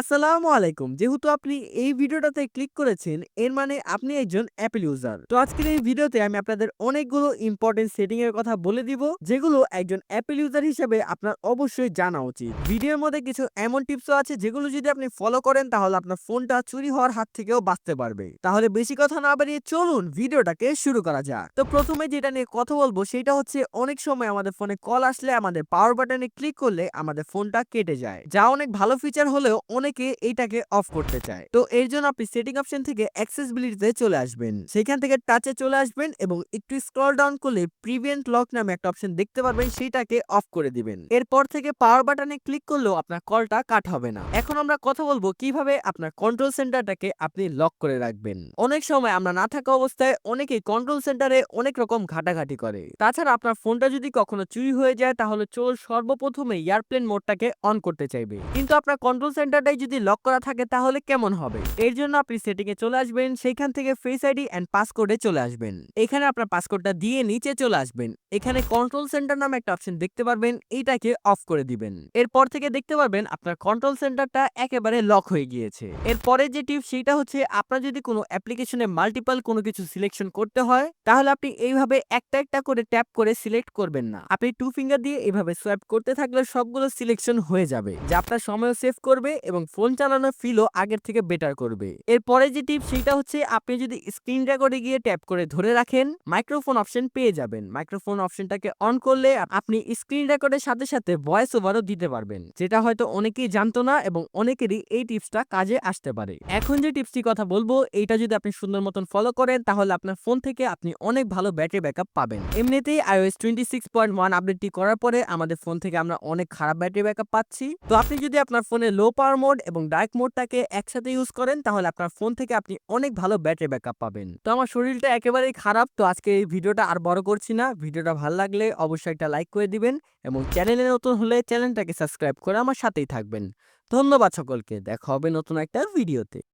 আসসালামু আলাইকুম। যেহেতু আপনি এই ভিডিওটাতে ক্লিক করেছেন, এর মানে আপনি একজন অ্যাপেল ইউজার তো আজকের এই ভিডিওতে আমি আপনাদের অনেকগুলো ইম্পর্টেন্ট সেটিং এর কথা বলে দিব, যেগুলো একজন অ্যাপেল ইউজার হিসেবে আপনার অবশ্যই জানা উচিত। ভিডিওর মধ্যে কিছু এমন টিপসও আছে, যেগুলো যদি আপনি ফলো করেন, তাহলে আপনার ফোনটা চুরি হওয়ার হাত থেকেও বাঁচতে পারবে। তাহলে বেশি কথা না বাড়িয়ে চলুন ভিডিওটাকে শুরু করা যাক। তো প্রথমে যেটা নিয়ে কথা বলব, সেটা হচ্ছে অনেক সময় আমাদের ফোনে কল আসলে আমাদের পাওয়ার বাটনে ক্লিক করলে আমাদের ফোনটা কেটে যায়। যা অনেক ভালো ফিচার হলেও অনেকে এইটাকে অফ করতে চায়। তো এর জন্য আপনি সেটিং অপশন থেকে অ্যাক্সেসিবিলিটিতে চলে আসবেন। সেখান থেকে টাচে চলে আসবেন এবং একটু স্ক্রল ডাউন করলে প্রিভিয়েন্ট লক নামে একটা অপশন দেখতে পারবেন, সেইটাকে অফ করে দিবেন। এরপর থেকে পাওয়ার বাটনে ক্লিক করলেও আপনার কলটা কাট হবে না। এখন আমরা কথা বলব কীভাবে আপনার কন্ট্রোল সেন্টারটাকে আপনি লক করে রাখবেন। অনেক সময় আমরা না থাকা অবস্থায় অনেকেই কন্ট্রোল সেন্টারে অনেক রকম ঘাটাঘাটি করে। তাছাড়া আপনার ফোনটা যদি কখনো চুরি হয়ে যায়, তাহলে চোর সর্বপ্রথমে এয়ারপ্লেন মোডটাকে অন করতে চাইবে। কিন্তু আপনার কন্ট্রোল সেন্টারটাই যদি লক করা থাকে তাহলে কেমন হবে? এর জন্য আপনি সেটিং এ চলে আসবেন, সেইখান থেকে ফেস আইডি এন্ড পাসকোডে চলে আসবেন। এখানে আপনার পাসকোডটা দিয়ে নিচে চলে আসবেন। এখানে কন্ট্রোল সেন্টার নামে একটা অপশন দেখতে পারবেন এইটাকে অফ করে দিবেন। এরপর থেকে দেখতে পারবেন, আপনার কন্ট্রোল সেন্টারটা একেবারে লক হয়ে গিয়েছে। এরপরে যে টিপ সেটা হচ্ছে আপনার যদি কোনো অ্যাপ্লিকেশনে মাল্টিপল কোনো কিছু সিলেকশন করতে হয়, তাহলে আপনি এইভাবে একটা একটা করে ট্যাপ করে সিলেক্ট করবেন না। আপনি টু ফিঙ্গার দিয়ে এইভাবে সোয়াইপ করতে থাকলে সবগুলো সিলেকশন হয়ে যাবে, যা আপনার সময়ও সেভ করবে এবং ফোন চালানোর ফিলও আগের থেকে বেটার করবে। এরপরে যে টিপ সেটা হচ্ছে আপনি যদি স্ক্রিন রেকর্ডে গিয়ে ট্যাপ করে ধরে রাখেন মাইক্রোফোন অপশন পেয়ে যাবেন। মাইক্রোফোন অপশনটাকে অন করলে আপনি স্ক্রিন রেকর্ডের সাথে সাথে ভয়েস ওভারও দিতে পারবেন, যেটা হয়তো অনেকেই জানতো না এবং অনেকেরই এই টিপসটা কাজে আসতে পারে। এখন যে টিপসটি কথা বলব, এইটা যদি আপনি সুন্দর মতন ফলো করেন, তাহলে আপনার ফোন থেকে আপনি অনেক ভালো ব্যাটারি ব্যাকআপ পাবেন। এমনিতেই iOS twenty six point one আপডেটটি করার পরে আমাদের ফোন থেকে আমরা অনেক খারাপ ব্যাটারি ব্যাকআপ পাচ্ছি। তো আপনি যদি আপনার ফোনে লো পাওয়ার মোড এবং ডার্ক মোডটাকে একসাথে ইউজ করেন, তাহলে আপনার ফোন থেকে আপনি অনেক ভালো ব্যাটারি ব্যাকআপ পাবেন। তো আমার শরীরটা একেবারেই খারাপ, তো আজকে এই ভিডিওটা আর বড় করছি না। ভিডিওটা ভালো লাগলে অবশ্যই একটা লাইক করে দিবেন এবং চ্যানেলে নতুন হলে চ্যানেলটাকে সাবস্ক্রাইব করে আমার সাথেই থাকবেন। ধন্যবাদ সকলকে, দেখা হবে নতুন একটা ভিডিওতে